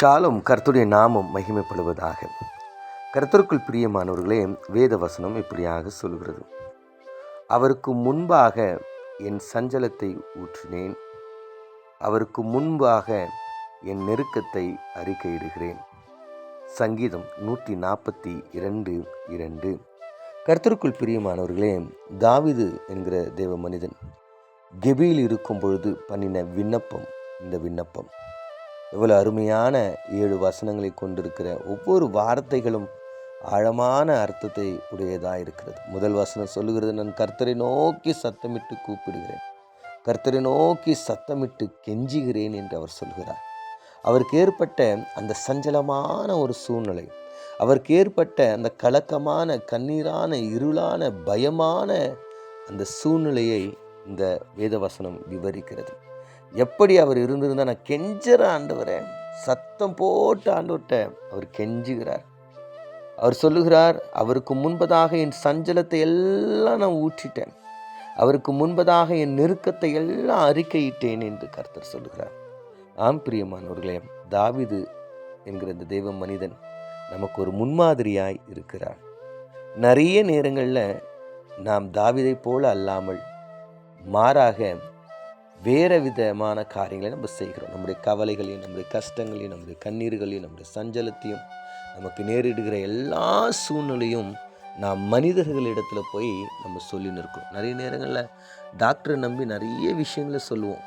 ஷாலும் கர்த்தருடைய நாமம் மகிமைப்படுவதாக. கர்த்தருக்குள் பிரியமானவர்களே வேத வசனம் இப்படியாக சொல்கிறது. அவருக்கு முன்பாக என் சஞ்சலத்தை ஊற்றினேன். அவருக்கு முன்பாக என் நெருக்கத்தை அறிக்கையிடுகிறேன். சங்கீதம் நூற்றி நாற்பத்தி இரண்டு இரண்டு. கர்த்தருக்குள் பிரியமானவர்களே தாவிது என்கிற தேவ மனிதன் கெபியில் இருக்கும் பொழுது பண்ணின விண்ணப்பம் இந்த விண்ணப்பம். இவ்வளோ அருமையான ஏழு வசனங்களை கொண்டிருக்கிற ஒவ்வொரு வார்த்தைகளும் ஆழமான அர்த்தத்தை உடையதாக இருக்கிறது. முதல் வசனம் சொல்லுகிறது நான் கர்த்தரை நோக்கி சத்தமிட்டு கூப்பிடுகிறேன். கர்த்தரை நோக்கி சத்தமிட்டு கெஞ்சுகிறேன் என்று அவர் சொல்கிறார். அவருக்கு ஏற்பட்ட அந்த சஞ்சலமான ஒரு சூழ்நிலை அவருக்கு ஏற்பட்ட அந்த கலக்கமான கண்ணீரான இருளான பயமான அந்த சூழ்நிலையை இந்த வேதவசனம் விவரிக்கிறது. எப்படி அவர் இருந்திருந்தா நான் கெஞ்சற ஆண்டவரே. சத்தம் போட்டு ஆண்டவர்கிட்ட அவர் கெஞ்சுகிறார். அவர் சொல்லுகிறார் அவருக்கு முன்பதாக என் சஞ்சலத்தை எல்லாம் நான் ஊற்றிட்டேன். அவருக்கு முன்பதாக என் நெருக்கத்தை எல்லாம் அறிக்கையிட்டேன் என்று கர்த்தர் சொல்லுகிறார். ஆம் பிரியமானவர்களே தாவிது என்கிற இந்த தெய்வ மனிதன் நமக்கு ஒரு முன்மாதிரியாய் இருக்கிறார் நிறைய நேரங்களில் நாம் தாவிதை போல அல்லாமல் மாறாக வேறு விதமான காரியங்களை நம்ம செய்கிறோம். நம்முடைய கவலைகளையும் நம்முடைய கஷ்டங்களையும் நம்முடைய கண்ணீர்களையும் நம்முடைய சஞ்சலத்தையும் நமக்கு நேரிடுகிற எல்லா சூழ்நிலையும் நாம் மனிதர்களிடத்தில் போய் நம்ம சொல்லி நிற்கிறோம். நிறைய நேரங்களில் டாக்டரை நம்பி நிறைய விஷயங்களை சொல்லுவோம்.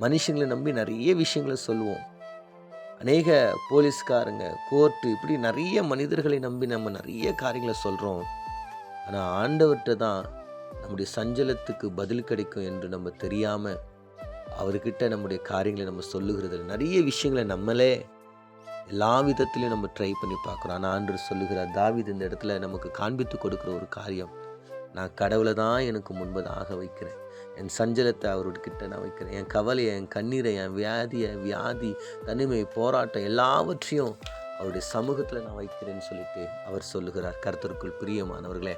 மனுஷங்களை நம்பி நிறைய விஷயங்களை சொல்லுவோம். அநேக போலீஸ்காரங்க கோர்ட்டு இப்படி நிறைய மனிதர்களை நம்பி நம்ம நிறைய காரியங்களை சொல்கிறோம் ஆனால் ஆண்டவர்கிட்ட தான் நம்முடைய சஞ்சலத்துக்கு பதில் கிடைக்கும் என்று நம்ம தெரியாமல் அவர்கிட்ட நம்முடைய காரியங்களை நம்ம சொல்லுகிறது நிறைய விஷயங்களை நம்மளே எல்லா விதத்திலையும் நம்ம ட்ரை பண்ணி பார்க்குறோம். ஆனால் ஆண்டு சொல்லுகிறார் தாவித் இந்த இடத்துல நமக்கு காண்பித்து கொடுக்குற ஒரு காரியம். நான் கடவுளை தான் எனக்கு முன்பதாக வைக்கிறேன். என் சஞ்சலத்தை அவர்கிட்ட நான் வைக்கிறேன். என் கவலையை என் கண்ணீரை என் வியாதியை வியாதி தனிமை போராட்டம் எல்லாவற்றையும் அவருடைய சமூகத்தில் நான் வைக்கிறேன்னு சொல்லிட்டு அவர் சொல்லுகிறார். கருத்தருக்குள் பிரியமானவர்களே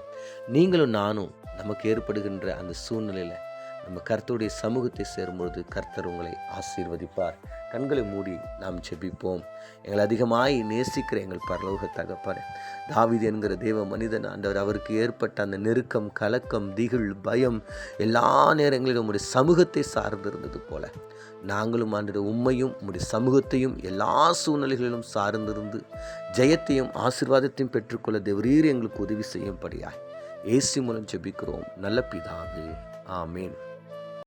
நீங்களும் நானும் நமக்கு ஏற்படுகின்ற அந்த சூழ்நிலையில் நம்ம கர்த்தருடைய சமூகத்தை சேரும்பொழுது கர்த்தர் உங்களை ஆசீர்வதிப்பார். கண்களை மூடி நாம் செபிப்போம் எங்களை அதிகமாய் நேசிக்கிற எங்கள் பரலோக தகப்பார் தாவீது என்கிற தேவ மனிதன் ஆண்டவர் அவருக்கு ஏற்பட்ட அந்த நெருக்கம் கலக்கம் திகில் பயம் எல்லா நேரங்களிலும் உங்களுடைய சமூகத்தை சார்ந்திருந்தது போல நாங்களும் ஆண்டு உண்மையும் உங்களுடைய சமூகத்தையும் எல்லா சூழ்நிலைகளிலும் சார்ந்திருந்து ஜெயத்தையும் ஆசீர்வாதத்தையும் பெற்றுக்கொள்ள தேவரீர் எங்களுக்கு உதவி செய்யும்படியாய் ஏசி மூலம் ஜெபிக்கிறோம். நல்ல பிதாவே ஆமேன்.